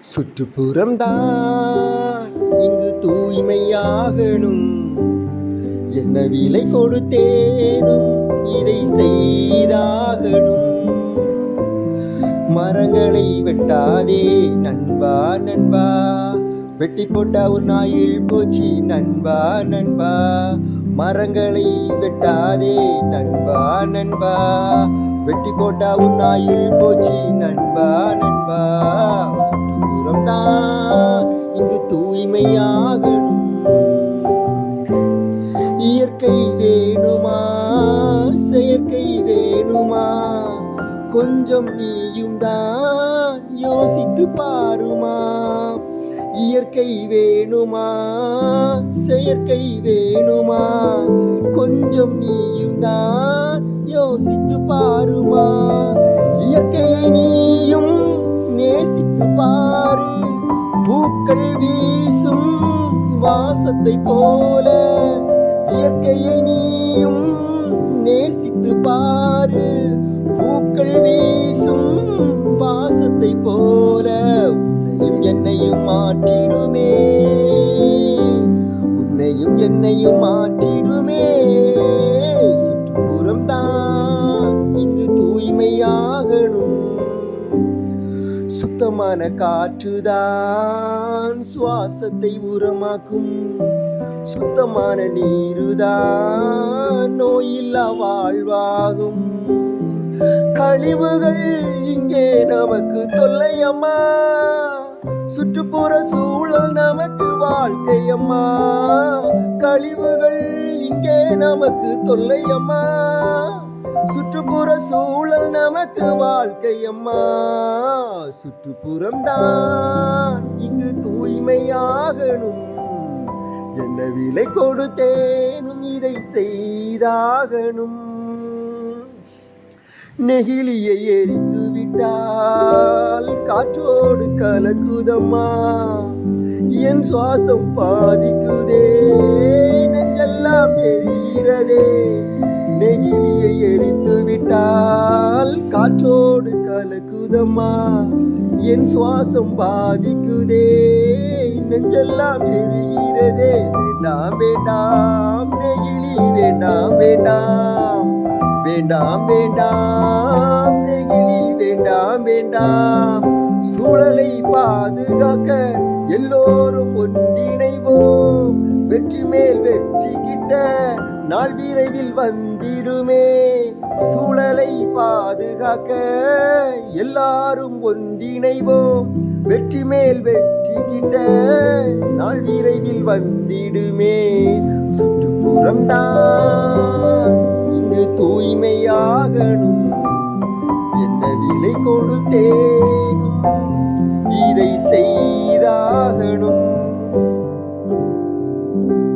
சுற்றுப்புறம்தான் இங்கு தூய்மையாகணும். என்ன விலை கொடுத்தேனும் இதை செய்தாகணும். மரங்களை வெட்டாதே நண்பா நண்பா. வெட்டி போட்டா உன் ஆயில் போச்சு நண்பா நண்பா. மரங்களை வெட்டாதே நண்பா நண்பா. வெட்டி போட்டா உன் ஆயில் போச்சு நண்பா நண்பா. செயற்கை வேணுமா? செயற்கை வேணுமா? கொஞ்சம் நீயும் தான் யோசித்து பாருமா. இயற்கை வேணுமா? செயற்கை வேணுமா? கொஞ்சம் நீயும் தான் யோசித்து பாருமா. இயற்கையை நீயும் நேசித்து பாரு. பூக்கள் வீசும் வாசத்தை போல இயற்கையை நீயும் நேசித்து பாரு. பூக்கள் வீசும் பாசத்தை போல உன்னையும் என்னையும் மாற்றிடுமே. உன்னையும் என்னையும் மாற்றிடுமே. சுற்றுப்புறம் தான் இங்கு தூய்மையாகணும். சுத்தமான காற்றுதான் சுவாசத்தை உரமாக்கும். சுத்தமான நீருதான் நோயில்லா வாழ்வாகும். கழிவுகள் இங்கே நமக்கு தொல்லையம்மா. சுற்றுப்புற சூழல் நமக்கு வாழ்க்கையம்மா. கழிவுகள் இங்கே நமக்கு தொல்லையம்மா. சுற்றுப்புற சூழல் நமக்கு வாழ்க்கையம்மா. சுற்றுப்புறம் தான் இங்கு தூய்மையாகணும். என்ன விலை கொடுத்தேனும் இதை செய்தாகணும். நெகிழியை எரித்து விட்டால் காற்றோடு கலக்குதம்மா. என் சுவாசம் பாதிக்குதே. நெஞ்செல்லாம் எரிகிறதே. கலக்குதம்மா என் சுவாசம் பாதிக்குதே. நெஞ்செல்லாம் எரிகிறதே. வேண்டாம் வேண்டாம். நெகிழி வேண்டாம் வேண்டாம். வேண்டாம் வேண்டாம். நெகிழி வேண்டாம் வேண்டாம். சூழலை பாதுகாக்க எல்லோரும் ஒன்றிணைவோம். வெற்றி மேல் வெற்றி கிட்ட நாள் விரைவில் வந்திடுமே. காக்க எல்லாரும் ஒன்றிணைவோம். வெற்றி மேல் வெற்றி கிட்ட நாள் விரைவில் வந்திடுமே. சுற்றுப்புறம் தான்